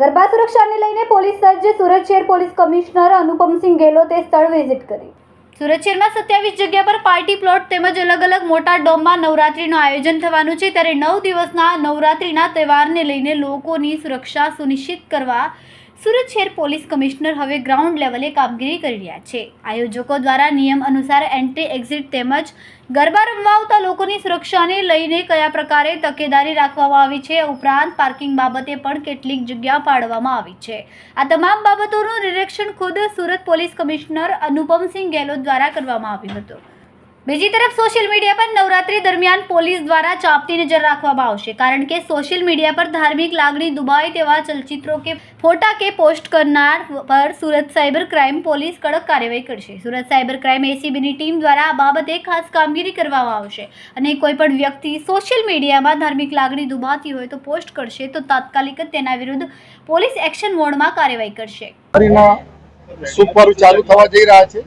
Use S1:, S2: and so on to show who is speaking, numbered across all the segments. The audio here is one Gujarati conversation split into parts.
S1: ગરબા સુરક્ષાને લઈને પોલીસ સજ્જ સુરત શહેર પોલીસ કમિશનર અનુપમસિંહ ગેહલોતે સ્થળ વિઝિટ કરી. સુરત શહેરમાં સત્યાવીસ જગ્યા પર પાર્ટી પ્લોટ તેમજ અલગ અલગ મોટા ડોમમાં નવરાત્રીનું આયોજન થવાનું છે. ત્યારે નવ દિવસના નવરાત્રીના તહેવારને લઈને લોકોની સુરક્ષા સુનિશ્ચિત કરવા સુરત શહેર પોલીસ કમિશનર હવે ગ્રાઉન્ડ લેવલે કામગીરી કરી રહ્યા છે. આયોજકો દ્વારા નિયમ અનુસાર એન્ટ્રી, એક્ઝિટ તેમજ ગરબા રમવા આવતા લોકોની સુરક્ષાને લઈને કયા પ્રકારે તકેદારી રાખવામાં આવી છે, ઉપરાંત પાર્કિંગ બાબતે પણ કેટલીક જગ્યા પાડવામાં આવી છે. આ તમામ બાબતોનું નિરીક્ષણ ખુદ સુરત પોલીસ કમિશનર અનુપમસિંહ ગેહલોત દ્વારા કરવામાં આવ્યું હતું. બીજી તરફ સોશિયલ મીડિયા પર નવરાત્રી દરમિયાન પોલીસ દ્વારા ચાંપતી નજર રાખવામાં આવશે. કારણ કે સોશિયલ મીડિયા પર ધાર્મિક લાગણી દુભાય તેવા ચલચિત્રો કે ફોટા કે પોસ્ટ કરનાર પર સુરત સાયબર ક્રાઇમ પોલીસ કડક કાર્યવાહી કરશે. સુરત સાયબર ક્રાઇમ એસીબીની ટીમ દ્વારા આ બાબતે ખાસ કામગીરી કરવામાં આવશે અને કોઈ પણ વ્યક્તિ સોશિયલ મીડિયામાં ધાર્મિક લાગણી દુભાતી હોય તો પોસ્ટ કરશે તો તાત્કાલિક જ તેના વિરુદ્ધ પોલીસ એક્શન મોડમાં કાર્યવાહી કરશે.
S2: સુપર ચાલુ થવા જઈ રહ્યા છે.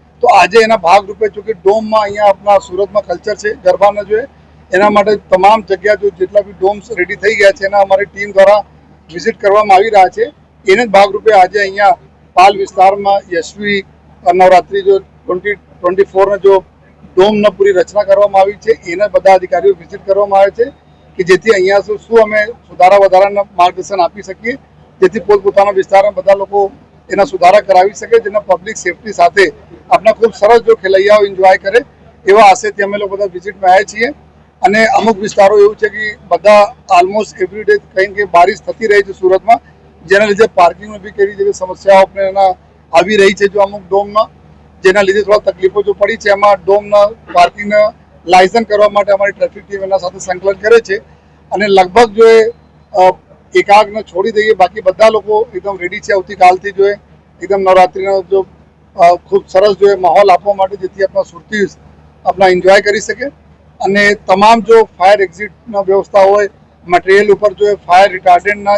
S2: તો આજે એના ભાગરૂપે ચૂંકી ડોમમાં અહીંયા આપણા સુરતમાં કલ્ચર છે, ગરબાના જોઈએ એના માટે તમામ જગ્યા જો જેટલા બી ડોમ્સ રેડી થઈ ગયા છે, એના અમારી ટીમ દ્વારા વિઝિટ કરવામાં આવી રહ્યા છે. એને જ ભાગરૂપે આજે અહીંયા પાલ વિસ્તારમાં યશવી નવરાત્રી જો ટ્વેન્ટી ટ્વેન્ટી ફોરને જો ડોમના પૂરી રચના કરવામાં આવી છે, એને બધા અધિકારીઓ વિઝિટ કરવામાં આવે છે કે જેથી અહીંયા શું અમે સુધારા વધારાના માર્ગદર્શન આપી શકીએ, જેથી પોતપોતાના વિસ્તારમાં બધા લોકો એના સુધારા કરાવી શકે, જેના પબ્લિક સેફટી સાથે આપણા ખૂબ સરસ જો ખેલૈયાઓ એન્જોય કરે, એવા આશયથી અમે લોકો બધા વિઝિટમાં આવ્યા છીએ. અને અમુક વિસ્તારો એવું છે કે બધા ઓલમોસ્ટ એવરી ડે કંઈ બારિશ થતી રહી છે સુરતમાં, જેના લીધે પાર્કિંગમાં બી કેવી જેવી સમસ્યાઓ આપણે એના આવી રહી છે જો અમુક ડોમમાં, જેના લીધે થોડા તકલીફો જો પડી છે, એમાં ડોમના પાર્કિંગના લાયસન્સ કરવા માટે અમારી ટ્રાફિક ટીમ એના સાથે સંકલન કરે છે. અને લગભગ જો એ એકાગને છોડી દઈએ. બાકી બધા લોકો એકદમ રેડી છે. આવતીકાલથી જોઈએ એકદમ નવરાત્રિનો જો ખૂબ સરસ જોઈએ માહોલ આપવા માટે જેથી આપણા સુરતી આપણા એન્જોય કરી શકે. અને તમામ જો ફાયર એક્ઝિટના વ્યવસ્થા હોય મટીરિયલ ઉપર જો ફાયર રિટાર્ડન્ટના